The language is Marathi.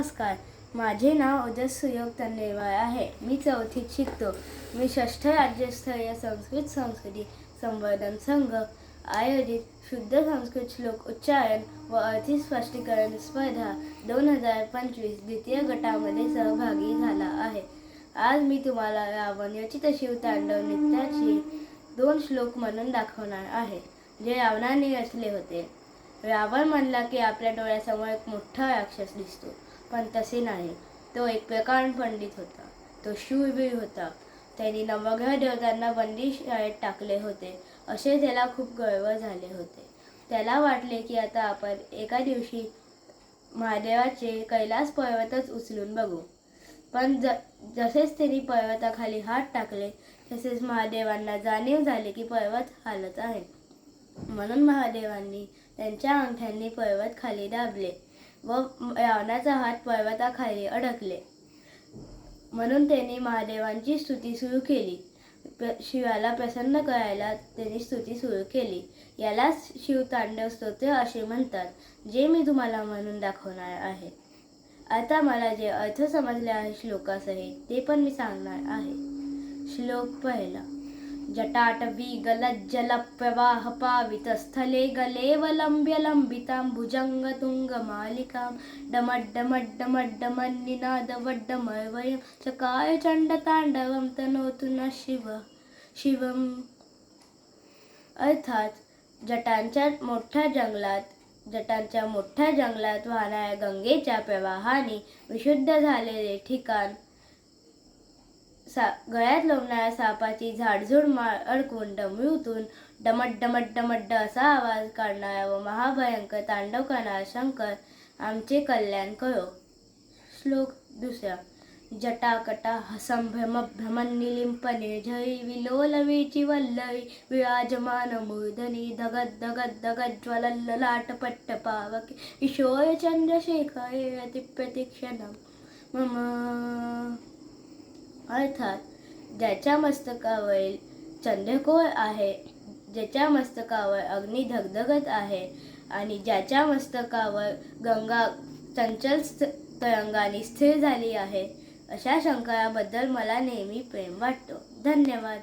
नमस्कार. माझे नाव ओजस सुयोग तन्नेवाळ आहे. मी चौथीत शिकतो. मी षष्ठ राज्यस्तरीय संस्कृत संस्कृती संवर्धन संघ आयोजित शुद्ध संस्कृत श्लोक उच्चारण व अर्थी स्पष्टीकरण स्पर्धा दोन हजार पंचवीस द्वितीय गटामध्ये सहभागी झाला आहे. आज मी तुम्हाला रावण याची तशी तांडव नृत्याची दोन श्लोक म्हणून दाखवणार आहे जे रावणाने रचले होते. रावण म्हणला की आपल्या डोळ्यासमोर एक मोठा राक्षस दिसतो पण तसे नाही. तो एक प्रकांड पंडित होता. तो शूरवीर होता. त्यांनी नवग्रह देवतांना बंदी शाळेत टाकले होते. असे त्याला खूप गर्व झाले होते. त्याला वाटले की आता आपण एका दिवशी महादेवाचे कैलास पर्वतच उचलून बघू. पण ज जसेच त्यांनी पर्वताखाली हात टाकले तसेच महादेवांना जाणीव झाली की पर्वत हालत आहे. म्हणून महादेवांनी त्यांच्या अंगठ्यांनी पर्वत खाली दाबले व रावणाचा हात पर्वताखाली अडकले. म्हणून त्यांनी महादेवांची स्तुती सुरू केली. शिवाला प्रसन्न करायला त्यांनी स्तुती सुरू केली. यालाच शिवतांडव स्तोत्र असे म्हणतात जे मी तुम्हाला म्हणून दाखवणार आहे. आता मला जे अर्थ समजले आहे श्लोकासहित ते पण मी सांगणार आहे. श्लोक पहिला. जटाटवी गलज्जल प्रवाह पावित स्थले गलेवलंब्य तुंग डमड्डमड्डमड्डमन्निनादवड्डमर्वयं चकार चंड तनोतु न शिव शिवम। अर्थात जटांच्या मोठ्या जंगलात जटांच्या मोठ्या जंगलात वाहणाऱ्या गंगेच्या प्रवाहाने विशुद्ध झालेले ठिकाण सा गळ्यात लोंबणाऱ्या सापाची झाडझुड माळ अडकून डमळूतून डमट डमट डमड्ड असा आवाज काढणारा व महाभयंकर तांडव करणारा शंकर आमचे कल्याण करो. श्लोक दुसरा. जटाकटा हसंभ्रम भ्रमन्निलिंप निर्झरी विलोलवीची वल्लवी विराजमान मूर्धनी धगत धगत धगत ज्वलल्ललाट पट्ट पावके किशोर चंद्रशेखर रतिप्रतिक्षणम मम अर्थात ज्याच्या मस्तकावरील चंद्रकोर आहे ज्याच्या मस्तकावर अग्नी धगधगत आहे आणि ज्याच्या मस्तकावर गंगा चंचल तरंगाने स्थिर झाली आहे अशा शंकराबद्दल मला नेहमी प्रेम वाटतो. धन्यवाद.